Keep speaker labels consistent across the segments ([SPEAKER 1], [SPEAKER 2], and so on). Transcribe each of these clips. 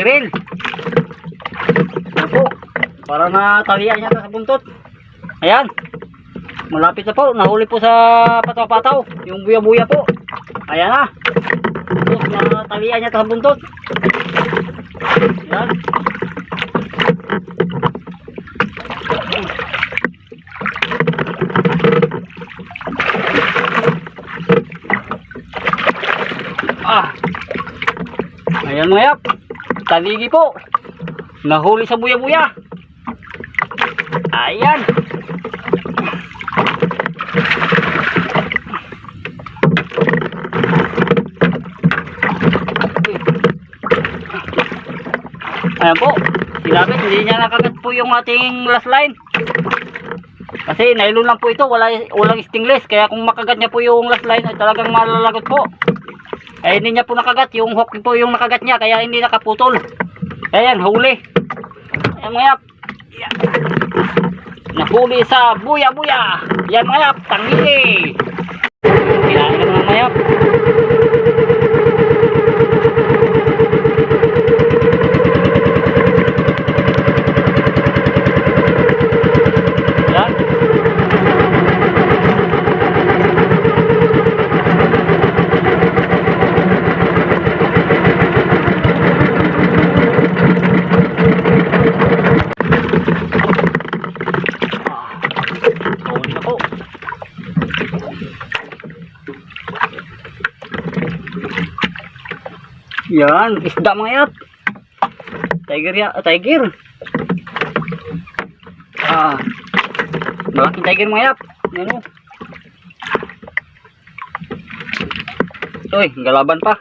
[SPEAKER 1] Ayan po. Para natalian niya sa buntot. Ayan. Malapit na po. Nahuli po sa pataw-pataw. Yung buya-buya po. Ayan na. Tapos natalian niya sa buntot. Ayan. Ah. Ayan mga yap. Taligi po. Nahuli sa buya-buya. Ayan. Ayan po. Sinabi, hindi niya nakagat po yung ating last line. Kasi nylon lang po ito, wala, walang stingless. Kaya kung makagat niya po yung last line, ay talagang malalagot po. Eh hindi niya po nakagat, yung hook po yung nakagat niya, kaya hindi nakaputol. Ayan, huli. Ayan mga yap. Nahuli sa buya-buya. Yan mga yap, tangili. Kinain ka mga yap. Yan, isda mga yap. Tiger ya, ah, tiger. Ah. Malaking tiger mga yap. Ano? Uy, galaban pa.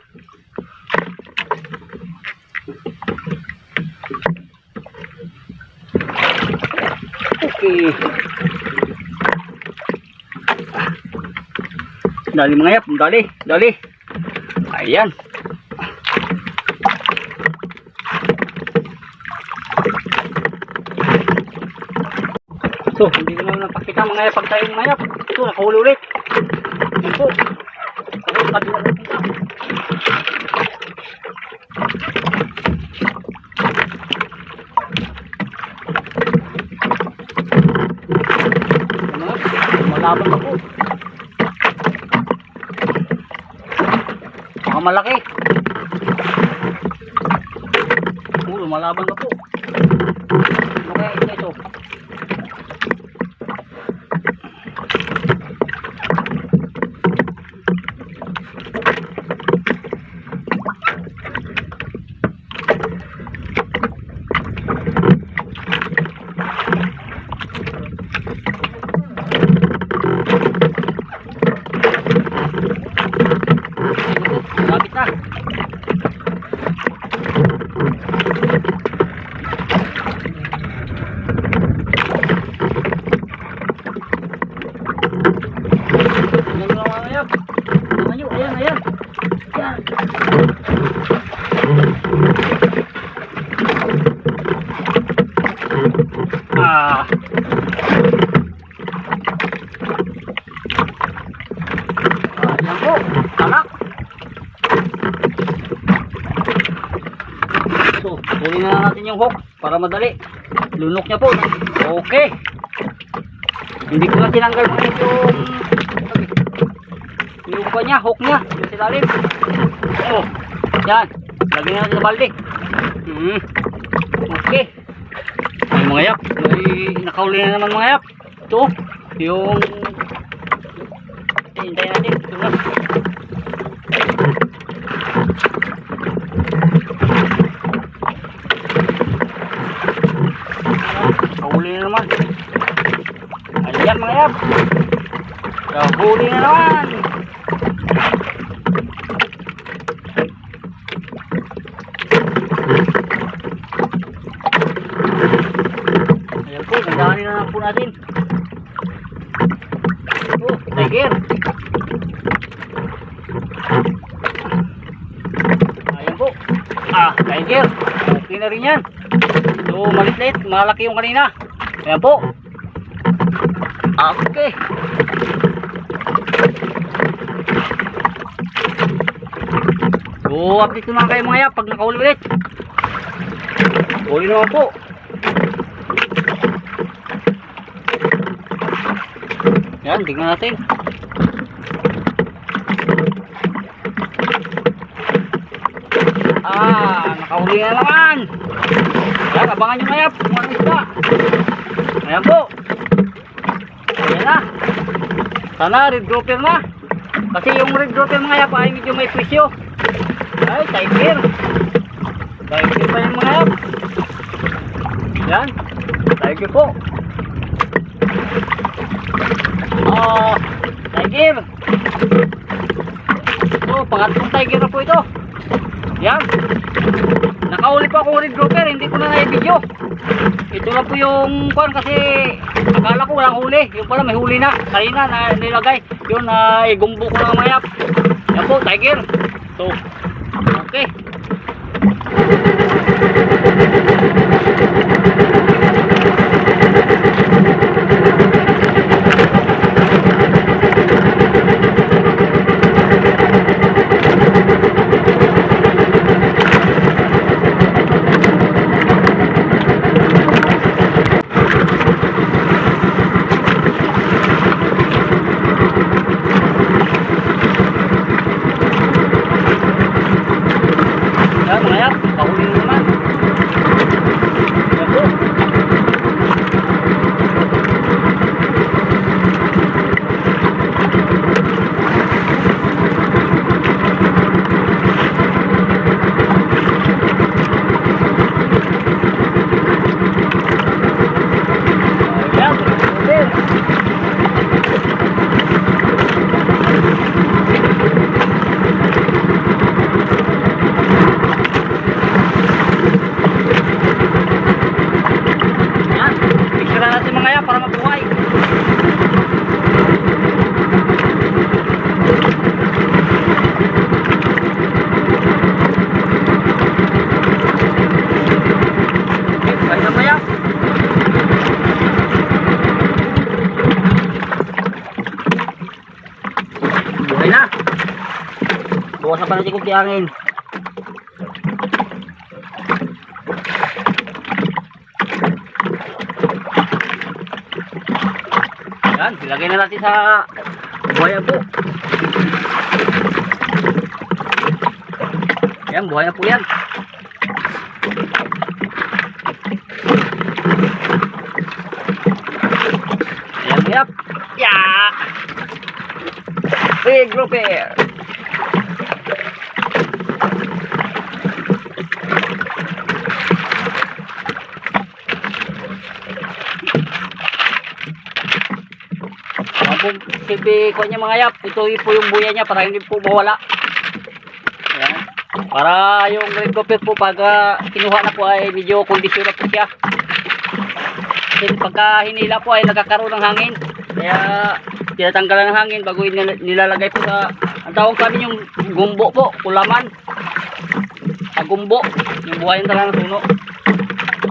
[SPEAKER 1] Okay. Dali mga yap, dali, dali. Ayan. So, hindi ko naman napakita mga yap pag mga yap. Ito, nakahuli ulit. Po. Ako, kabila na punta. Ano? Malaban po. Baka malaki. Oo, lumalaban na po. Ano kaya ito ito? Malapit na. Mga yap. Ayan, ayan, ayan. Ayan. Ah. Po. Talak. So, huli na natin yung hook para madali. Lunok niya po. Okay. Hindi ko na tinanggal po yung pa niya, hook niya, yung silalim. Oh, yan. Lagyan natin sa balde. Hmm. Okay. Ay mga yap, may nakauli na naman mga yap. Ito, yung hintayin natin. Ito na. Nahuli na naman. Ayan mga yap. Nahuli na naman. Ayan po, gandaanin na lang po natin. Oh, tiger. Ayan po. Ah, tiger. Okay na rin yan. So, malit-lit. Malaki yung kanina. Ayan po. Okay. So, update ko na kayo mga yap pag nakauli ulit. Uli naman po. Yan, tignan natin. Ah, nakauli na naman. Yan, abangan nyo mga yap. Kung ano. Ayan po. Ayan na. Sana red grouper na. Kasi yung red grouper mga yap ay medyo may presyo. Ay, tiger. Tiger pa yung mga yap. Yan. Tiger po. Oh, tiger. So, pangatlong tiger na po ito. Yan. Nakauli pa akong red grouper, hindi ko na na-video. Ito lang po yung kwan kasi akala ko walang huli. Yung pala may huli na. Kanina na nilagay. Yun na igumbo ko ng mayap. Yan po, tiger. So, okay. Yan, Bukas na pa natin kung tiyangin. Yan, ilagay na natin sa buhaya po. Yan, buhay na po yan. Ayan, yap. Yeah! Big grouper. Ang po, silbi ko niya mga yap, ito po yung buya niya para hindi po mawala. Ayan. Para yung red gopher po pag ah, kinuha na po ay medyo kondisyon na po siya. Kasi pagka hinila po ay nagkakaroon ng hangin. Kaya tinatanggalan ng hangin bago nilalagay po sa ang tawag sa yung gumbo po, kulaman. Ah, gumbo, yung buhayin talaga ng suno.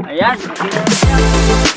[SPEAKER 1] Ayan, siya.